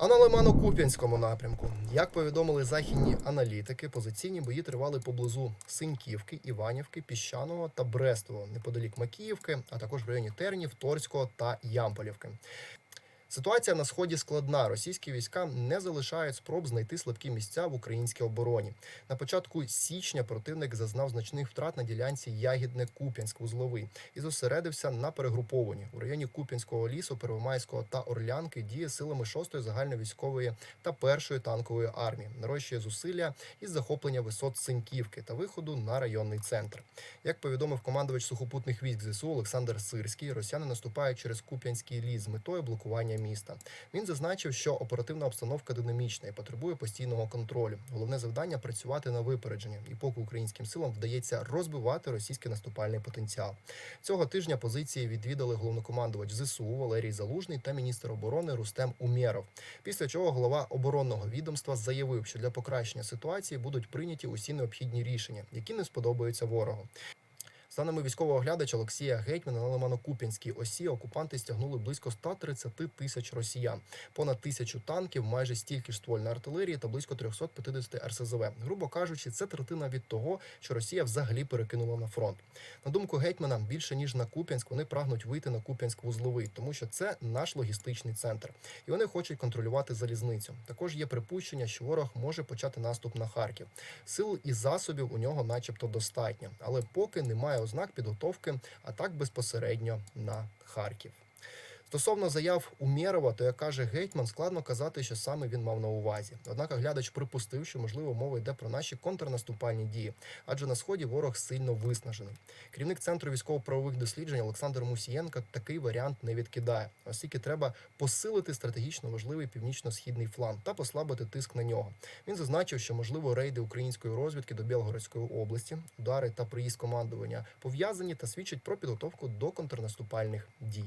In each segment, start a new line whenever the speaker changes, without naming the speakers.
А на Лимано-Куп'янському напрямку, як повідомили західні аналітики, позиційні бої тривали поблизу Синьківки, Іванівки, Піщаного та Брестового, неподалік Макіївки, а також в районі Тернів, Торського та Ямполівки. Ситуація на сході складна. Російські війська не залишають спроб знайти слабкі місця в українській обороні. На початку січня противник зазнав значних втрат на ділянці Ягідне Куп'янськ вузловий і зосередився на перегрупованні у районі Куп'янського лісу, Первомайського та Орлянки діє силами 6-ї загальновійськової та 1-ї танкової армії, нарощує зусилля із захоплення висот Синьківки та виходу на районний центр. Як повідомив командувач сухопутних військ ЗСУ Олександр Сирський, росіяни наступають через Куп'янський ліс з метою блокування міста. Він зазначив, що оперативна обстановка динамічна і потребує постійного контролю. Головне завдання працювати на випередження, і поки українським силам вдається розбивати російський наступальний потенціал. Цього тижня позиції відвідали головнокомандувач ЗСУ Валерій Залужний та міністр оборони Рустем Умєров. Після чого голова оборонного відомства заявив, що для покращення ситуації будуть прийняті усі необхідні рішення, які не сподобаються ворогу. Даними військового оглядача Олексія Гетьмана на Лимано-Куп'янській осі окупанти стягнули близько 130 тисяч росіян, понад тисячу танків, майже стільки ж ствольної артилерії та близько 350 РСЗВ. Грубо кажучи, це третина від того, що Росія взагалі перекинула на фронт. На думку гетьмана, більше ніж на Куп'янськ, вони прагнуть вийти на Куп'янськ вузловий, тому що це наш логістичний центр, і вони хочуть контролювати залізницю. Також є припущення, що ворог може почати наступ на Харків. Сил і засобів у нього, начебто, достатньо, але поки немає ознак підготовки атак безпосередньо на Харків. Стосовно заяв Умєрова, то як каже гетьман, складно казати, що саме він мав на увазі. Однак глядач припустив, що можливо мова йде про наші контрнаступальні дії, адже на сході ворог сильно виснажений. Керівник центру військово-правових досліджень Олександр Мусієнко такий варіант не відкидає, оскільки треба посилити стратегічно важливий північно-східний фланг та послабити тиск на нього. Він зазначив, що можливо рейди української розвідки до Білгородської області, удари та приїзд командування пов'язані та свідчать про підготовку до контрнаступальних дій.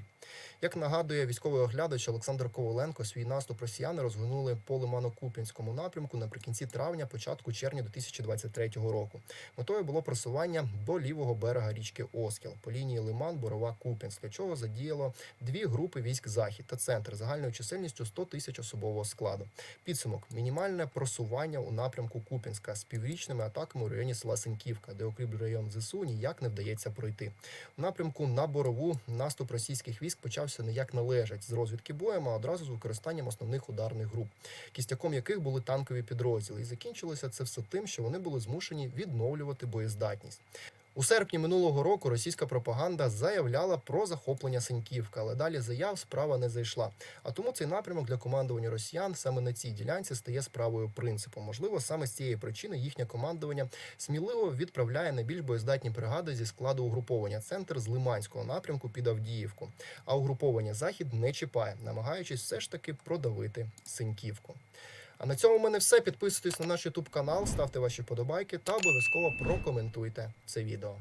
Як нагадує військовий оглядач Олександр Коваленко, свій наступ росіяни розгорнули по Лимано-Куп'янському напрямку наприкінці травня, початку червня 2023 року. Метою було просування до лівого берега річки Оскіл по лінії Лиман, Борова, Куп'янськ, для чого задіяло дві групи військ Захід та центр загальною чисельністю 100 тисяч особового складу. Підсумок мінімальне просування у напрямку Куп'янська з піврічними атаками у районі села Синьківка, де окріп район ЗСУ ніяк не вдається пройти. У напрямку на Борову наступ російських військ почався не як належать з розвідки боєм, а одразу з використанням основних ударних груп, кістяком яких були танкові підрозділи. І закінчилося це все тим, що вони були змушені відновлювати боєздатність. У серпні минулого року російська пропаганда заявляла про захоплення Синьківка, але далі заяв справа не зайшла. А тому цей напрямок для командування росіян саме на цій ділянці стає справою принципу. Можливо, саме з цієї причини їхнє командування сміливо відправляє найбільш боєздатні бригади зі складу угруповання центр з Лиманського напрямку під Авдіївку. А угруповання захід не чіпає, намагаючись все ж таки продавити Синьківку. А на цьому в мене все. Підписуйтесь на наш YouTube канал, ставте ваші подобайки та обов'язково прокоментуйте це відео.